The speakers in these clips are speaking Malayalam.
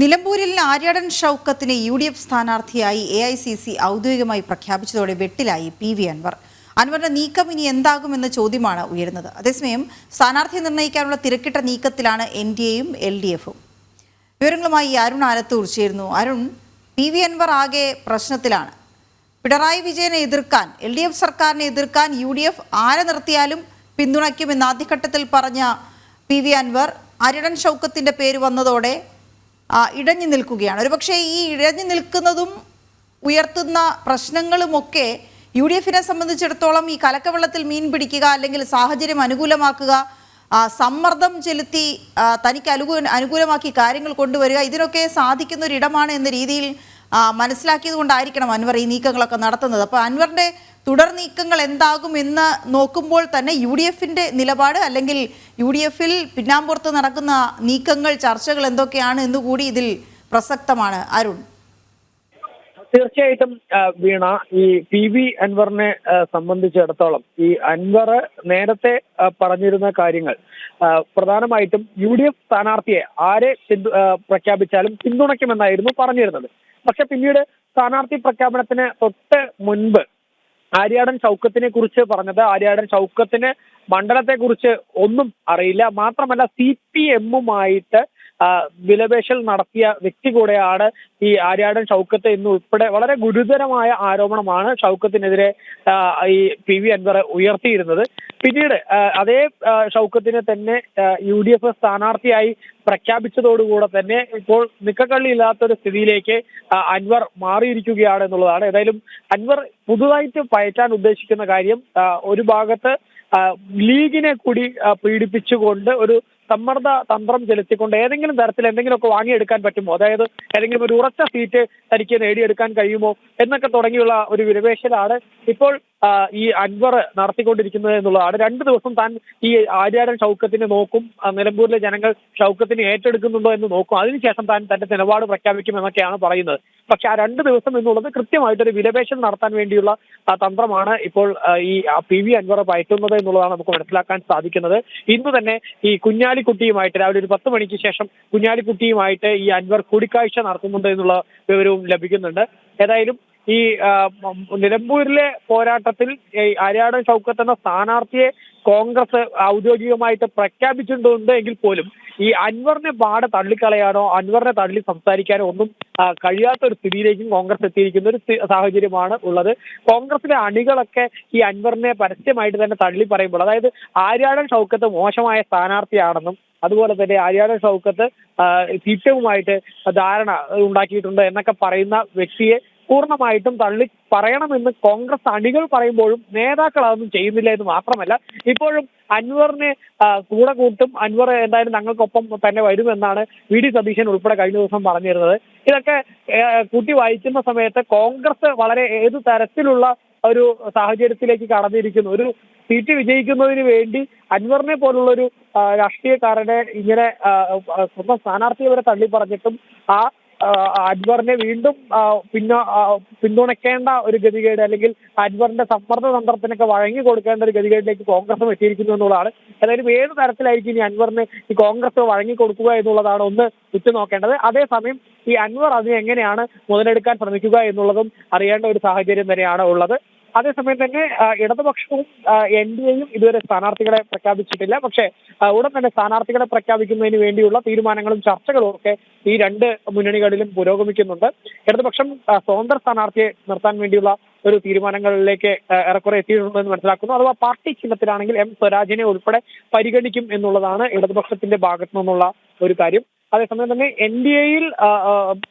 നിലമ്പൂരിൽ ആര്യാടൻ ഷൗക്കത്തിനെ യു ഡി എഫ് സ്ഥാനാർത്ഥിയായി എ ഐ സി സി ഔദ്യോഗികമായി പ്രഖ്യാപിച്ചതോടെ വെട്ടിലായി പി വി അൻവർ. അൻവറിന്റെ നീക്കം ഇനി എന്താകുമെന്ന ചോദ്യമാണ് ഉയരുന്നത്. അതേസമയം സ്ഥാനാർത്ഥി നിർണയിക്കാനുള്ള തിരക്കിട്ട നീക്കത്തിലാണ് എൻ ഡി എയും എൽ ഡി എഫും. വിവരങ്ങളുമായി അരുൺ ആലത്തൂർ ചേരുന്നു. അരുൺ പി വി അൻവർ ആകെ പ്രശ്നത്തിലാണ്. പിണറായി വിജയനെ എതിർക്കാൻ എൽ ഡി എഫ് സർക്കാരിനെ എതിർക്കാൻ യു ഡി എഫ് ആരെ നിർത്തിയാലും പിന്തുണയ്ക്കുമെന്ന് ആദ്യഘട്ടത്തിൽ പറഞ്ഞ പി വി അൻവർ അരിടൻ ഷൗക്കത്തിന്റെ പേര് വന്നതോടെ ആ, ഇടഞ്ഞു നിൽക്കുകയാണ്. ഒരുപക്ഷെ ഈ ഇഴഞ്ഞു നിൽക്കുന്നതും ഉയർത്തുന്ന പ്രശ്നങ്ങളുമൊക്കെ യു ഡി എഫിനെ സംബന്ധിച്ചിടത്തോളം ഈ കലക്കവെള്ളത്തിൽ മീൻ പിടിക്കുക അല്ലെങ്കിൽ സാഹചര്യം അനുകൂലമാക്കുക സമ്മർദ്ദം ചെലുത്തി തനിക്ക് അനുകൂല അനുകൂലമാക്കി കാര്യങ്ങൾ കൊണ്ടുവരിക ഇതിനൊക്കെ സാധിക്കുന്ന ഒരിടമാണ് എന്ന രീതിയിൽ മനസ്സിലാക്കിയത് കൊണ്ടായിരിക്കണം അൻവർ ഈ നീക്കങ്ങളൊക്കെ നടത്തുന്നത്. അപ്പോൾ അൻവറിന്റെ തുടർ നീക്കങ്ങൾ എന്താകും എന്ന് നോക്കുമ്പോൾ തന്നെ യു ഡി എഫിന്റെ നിലപാട് അല്ലെങ്കിൽ യു ഡി എഫിൽ പിന്നാമ്പുറത്ത് നടക്കുന്ന നീക്കങ്ങൾ ചർച്ചകൾ എന്തൊക്കെയാണ് എന്നുകൂടി ഇതിൽ പ്രസക്തമാണ്. അരുൺ. തീർച്ചയായിട്ടും വീണ ഈ പി വി അൻവറിനെ സംബന്ധിച്ചിടത്തോളം ഈ അൻവർ നേരത്തെ പറഞ്ഞിരുന്ന കാര്യങ്ങൾ പ്രധാനമായിട്ടും യു ഡി എഫ് സ്ഥാനാർത്ഥിയെ ആരെ പ്രഖ്യാപിച്ചാലും പിന്തുണയ്ക്കുമെന്നായിരുന്നു പറഞ്ഞിരുന്നത്. പക്ഷെ പിന്നീട് സ്ഥാനാർത്ഥി പ്രഖ്യാപനത്തിന് തൊട്ട് മുൻപ് ആര്യാടൻ ചൗക്കത്തിനെ കുറിച്ച് പറഞ്ഞത്. ആര്യാടൻ ചൗക്കത്തിന് മണ്ഡലത്തെ കുറിച്ച് ഒന്നും അറിയില്ല. മാത്രമല്ല സി പി എമ്മുമായിട്ട് വിലപേശൽ നടത്തിയ വ്യക്തി കൂടെയാണ് ഈ ആര്യാടൻ ഷൗക്കത്ത് എന്നുൾപ്പെടെ വളരെ ഗുരുതരമായ ആരോപണമാണ് ഷൗക്കത്തിനെതിരെ ഈ പി വി അൻവർ ഉയർത്തിയിരുന്നത്. പിന്നീട് അതേ ഷൗക്കത്തിനെ തന്നെ യു ഡി എഫ് സ്ഥാനാർത്ഥിയായി പ്രഖ്യാപിച്ചതോടുകൂടെ തന്നെ ഇപ്പോൾ നിക്കക്കള്ളി ഇല്ലാത്തൊരു സ്ഥിതിയിലേക്ക് അൻവർ മാറിയിരിക്കുകയാണ് എന്നുള്ളതാണ്. ഏതായാലും അൻവർ പുതുതായിട്ട് പയറ്റാൻ ഉദ്ദേശിക്കുന്ന കാര്യം ഒരു ഭാഗത്ത് ലീഗിനെ കൂടി പീഡിപ്പിച്ചുകൊണ്ട് ഒരു സമ്മർദ്ദ തന്ത്രം ചെലുത്തിക്കൊണ്ട് ഏതെങ്കിലും തരത്തിൽ എന്തെങ്കിലുമൊക്കെ വാങ്ങിയെടുക്കാൻ പറ്റുമോ? അതായത് ഏതെങ്കിലും ഒരു ഉറച്ച സീറ്റ് തനിക്ക് നേടിയെടുക്കാൻ കഴിയുമോ? എന്നൊക്കെ തുടങ്ങിയുള്ള ഒരു വിരവേശലാണ് ഇപ്പോൾ ഈ അൻവർ നടത്തിക്കൊണ്ടിരിക്കുന്നത് എന്നുള്ളതാണ്. രണ്ടു ദിവസം താൻ ഈ ആര്യാടൻ ഷൗക്കത്തിനെ നോക്കും നിലമ്പൂരിലെ ജനങ്ങൾ ഷൗക്കത്തിനെ ഏറ്റെടുക്കുന്നുണ്ടോ എന്ന് നോക്കും. അതിനുശേഷം താൻ തന്റെ നിലപാട് പ്രഖ്യാപിക്കും എന്നൊക്കെയാണ് പറയുന്നത്. പക്ഷെ ആ രണ്ട് ദിവസം എന്നുള്ളത് കൃത്യമായിട്ടൊരു വിലപേശം നടത്താൻ വേണ്ടിയുള്ള തന്ത്രമാണ് ഇപ്പോൾ ഈ പി വി അൻവർ പയറ്റുന്നത് എന്നുള്ളതാണ് നമുക്ക് മനസ്സിലാക്കാൻ സാധിക്കുന്നത്. ഇന്ന് തന്നെ ഈ കുഞ്ഞാലിക്കുട്ടിയുമായിട്ട് രാവിലെ ഒരു പത്ത് മണിക്ക് ശേഷം കുഞ്ഞാലിക്കുട്ടിയുമായിട്ട് ഈ അൻവർ കൂടിക്കാഴ്ച നടത്തുന്നുണ്ട് എന്നുള്ള വിവരവും ലഭിക്കുന്നുണ്ട്. ഏതായാലും ഈ നിലമ്പൂരിലെ പോരാട്ടത്തിൽ അരിയാടൻ ഷൗക്കത്ത് എന്ന സ്ഥാനാർത്ഥിയെ കോൺഗ്രസ് ഔദ്യോഗികമായിട്ട് പ്രഖ്യാപിച്ചിട്ടുണ്ട് എങ്കിൽ പോലും ഈ അൻവറിനെ പാടെ തള്ളിക്കളയാനോ അൻവറിനെ തള്ളി സംസാരിക്കാനോ ഒന്നും കഴിയാത്ത ഒരു സ്ഥിതിയിലേക്കും കോൺഗ്രസ് എത്തിയിരിക്കുന്ന ഒരു സാഹചര്യമാണ് ഉള്ളത്. കോൺഗ്രസിലെ അണികളൊക്കെ ഈ അൻവറിനെ പരസ്യമായിട്ട് തന്നെ തള്ളി പറയുമ്പോൾ അതായത് ആര്യാടൻ ഷൗക്കത്ത് മോശമായ സ്ഥാനാർത്ഥിയാണെന്നും അതുപോലെ തന്നെ ആര്യാടൻ ഷൗക്കത്ത് സി ധാരണ ഉണ്ടാക്കിയിട്ടുണ്ട് എന്നൊക്കെ പറയുന്ന വ്യക്തിയെ പൂർണമായിട്ടും തള്ളി പറയണമെന്ന് കോൺഗ്രസ് അണികൾ പറയുമ്പോഴും നേതാക്കൾ അതൊന്നും ചെയ്യുന്നില്ല എന്ന് മാത്രമല്ല ഇപ്പോഴും അൻവറിനെ കൂടെ കൂട്ടും. അൻവർ എന്തായാലും ഞങ്ങൾക്കൊപ്പം തന്നെ വരുമെന്നാണ് വി ഡി സതീശൻ ഉൾപ്പെടെ കഴിഞ്ഞ ദിവസം പറഞ്ഞിരുന്നത്. ഇതൊക്കെ കൂട്ടി വായിക്കുന്ന സമയത്ത് കോൺഗ്രസ് വളരെ ഏത് തരത്തിലുള്ള ഒരു സാഹചര്യത്തിലേക്ക് കടന്നിരിക്കുന്നു. ഒരു സീറ്റ് വിജയിക്കുന്നതിന് വേണ്ടി അൻവറിനെ പോലുള്ള ഒരു രാഷ്ട്രീയക്കാരനെ ഇങ്ങനെ സ്വന്തം സ്ഥാനാർത്ഥിയെ വരെ തള്ളി പറഞ്ഞിട്ടും ആ ആ, അൻവറിനെ വീണ്ടും പിന്നെ പിന്തുണയ്ക്കേണ്ട ഒരു ഗതികേട് അല്ലെങ്കിൽ അക്ബറിന്റെ സമ്മർദ്ദ തന്ത്രത്തിനൊക്കെ വഴങ്ങി കൊടുക്കേണ്ട ഒരു ഗതികേടിലേക്ക് കോൺഗ്രസും എത്തിയിരിക്കുന്നു എന്നുള്ളതാണ്. ഏതായാലും ഏത് തരത്തിലായിരിക്കും ഇനി അൻവറിന് ഈ കോൺഗ്രസ് വഴങ്ങി കൊടുക്കുക എന്നുള്ളതാണ് ഒന്ന് ഉറ്റുനോക്കേണ്ടത്. അതേസമയം ഈ അൻവർ അതിനെ എങ്ങനെയാണ് മുതലെടുക്കാൻ ശ്രമിക്കുക എന്നുള്ളതും അറിയേണ്ട ഒരു സാഹചര്യം തന്നെയാണ് ഉള്ളത്. അതേസമയം തന്നെ ഇടതുപക്ഷവും എൻ ഡി എയും ഇതുവരെ സ്ഥാനാർത്ഥികളെ പ്രഖ്യാപിച്ചിട്ടില്ല. പക്ഷെ ഉടൻ തന്നെ സ്ഥാനാർത്ഥികളെ പ്രഖ്യാപിക്കുന്നതിന് വേണ്ടിയുള്ള തീരുമാനങ്ങളും ചർച്ചകളും ഒക്കെ ഈ രണ്ട് മുന്നണികളിലും പുരോഗമിക്കുന്നുണ്ട്. ഇടതുപക്ഷം സ്വതന്ത്ര സ്ഥാനാർത്ഥിയെ നിർത്താൻ വേണ്ടിയുള്ള ഒരു തീരുമാനങ്ങളിലേക്ക് ഏറെക്കുറെ എത്തിയിട്ടുണ്ടെന്ന് മനസ്സിലാക്കുന്നു. അഥവാ പാർട്ടി ചിഹ്നത്തിലാണെങ്കിൽ എം സ്വരാജിനെ ഉൾപ്പെടെ പരിഗണിക്കും എന്നുള്ളതാണ് ഇടതുപക്ഷത്തിന്റെ ഭാഗത്തു നിന്നുള്ള ഒരു കാര്യം. അതേസമയം തന്നെ എൻ ഡി എയിൽ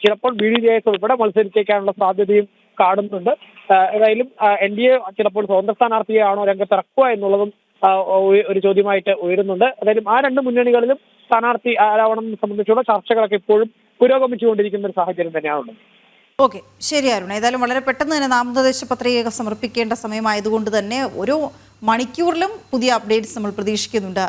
ചിലപ്പോൾ ബി ഡി ജെ എസ് ഉൾപ്പെടെ മത്സരിച്ചേക്കാനുള്ള സാധ്യതയും കാണുന്നുണ്ട്. ഏതായാലും എൻ ഡി എ ചിലപ്പോൾ സ്വതന്ത്ര സ്ഥാനാർത്ഥിയെയാണോ രംഗത്തിറക്കുക എന്നുള്ളതും ഒരു ചോദ്യമായിട്ട് ഉയരുന്നുണ്ട്. ഏതായാലും ആ രണ്ട് മുന്നണികളിലും സ്ഥാനാർത്ഥി ആരാവണം സംബന്ധിച്ചുള്ള ചർച്ചകളൊക്കെ ഇപ്പോഴും പുരോഗമിച്ചുകൊണ്ടിരിക്കുന്ന ഒരു സാഹചര്യം തന്നെയാണുള്ളത്. ഓക്കെ. ശരി അരുൺ. ഏതായാലും വളരെ പെട്ടെന്ന് തന്നെ നാമനിർദ്ദേശ പത്രിക സമർപ്പിക്കേണ്ട സമയമായതുകൊണ്ട് തന്നെ ഓരോ മണിക്കൂറിലും പുതിയ അപ്ഡേറ്റ്സ് നമ്മൾ പ്രതീക്ഷിക്കുന്നുണ്ട്.